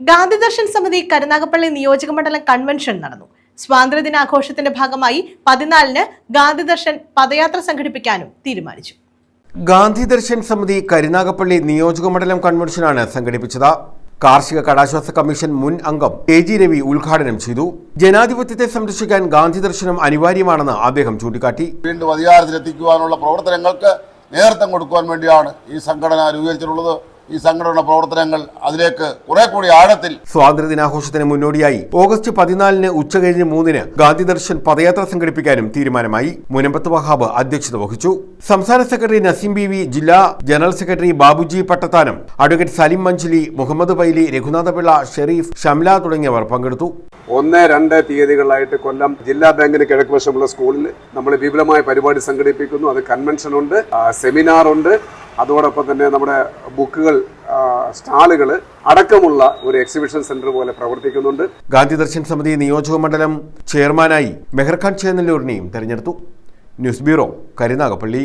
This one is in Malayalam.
ഗാന്ധി ദർശൻ സമിതി കരുനാഗപ്പള്ളി നിയോജകമണ്ഡലം കൺവെൻഷൻ നടന്നു. സ്വാതന്ത്ര്യദിനാഘോഷത്തിന്റെ ഭാഗമായി പതിനാലിന് ഗാന്ധി ദർശൻ പദയാത്ര സംഘടിപ്പിക്കാനും തീരുമാനിച്ചു. ഗാന്ധി ദർശൻ സമിതി കരുനാഗപ്പള്ളി നിയോജകമണ്ഡലം കൺവെൻഷനാണ് സംഘടിപ്പിച്ചത്. കാർഷിക കടാശ്വാസ കമ്മീഷൻ മുൻ അംഗം എ ജി രവി ഉദ്ഘാടനം ചെയ്തു. ജനാധിപത്യത്തെ സംരക്ഷിക്കാൻ ഗാന്ധി ദർശനം അനിവാര്യമാണെന്ന് അദ്ദേഹം ചൂണ്ടിക്കാട്ടി. വീണ്ടും അധികാരത്തിലെത്തിക്കുവാനുള്ള പ്രവർത്തനങ്ങൾക്ക് നേതൃത്വം കൊടുക്കുവാൻ വേണ്ടിയാണ് ഈ സംഘടന രൂപീകരിച്ചിട്ടുള്ളത്. ഈ സംഘടനയുടെ പ്രവർത്തനങ്ങൾ അതിലേക്ക് കുറെ കൂടി ആഴത്തിൽ സ്വാതന്ത്ര്യദിനാഘോഷത്തിന് മുന്നോടിയായി ഓഗസ്റ്റ് പതിനാലിന് ഉച്ചകഴിഞ്ഞ് മൂന്നിന് ഗാന്ധി ദർശൻ പദയാത്ര സംഘടിപ്പിക്കാനും തീരുമാനമായി മുനമ്പത്ത് വഹാബ് അധ്യക്ഷത വഹിച്ചു. സംസ്ഥാന സെക്രട്ടറി നസീം ബി വി ജില്ലാ general secretary Babuji Pattathanam advocate Salim Manjali Muhammad Paily Raghunathapillai Sharif Shamla തുടങ്ങിയവർ പങ്കെടുത്തു. ഒന്ന് രണ്ട് തീയതികളായിട്ട് കൊല്ലം ജില്ലാ ബാങ്കിന് കിഴക്കുവശമുള്ള സ്കൂളിൽ നമ്മൾ വിപുലമായ പരിപാടി സംഘടിപ്പിക്കുന്നു. അത് കൺവെൻഷൻ ഉണ്ട് സെമിനാർ ഉണ്ട്. അതോടൊപ്പം തന്നെ നമ്മുടെ ബുക്കുകൾ സ്റ്റാളുകൾ അടക്കമുള്ള ഒരു എക്സിബിഷൻ സെന്റർ പോലെ പ്രവർത്തിക്കുന്നുണ്ട്. ഗാന്ധി ദർശൻ സമിതി നിയോജക മണ്ഡലം ചെയർമാനായി മെഹർഖാൻ ചേന്നല്ലൂരിനെയും തെരഞ്ഞെടുത്തു. News bureau Karunagappally.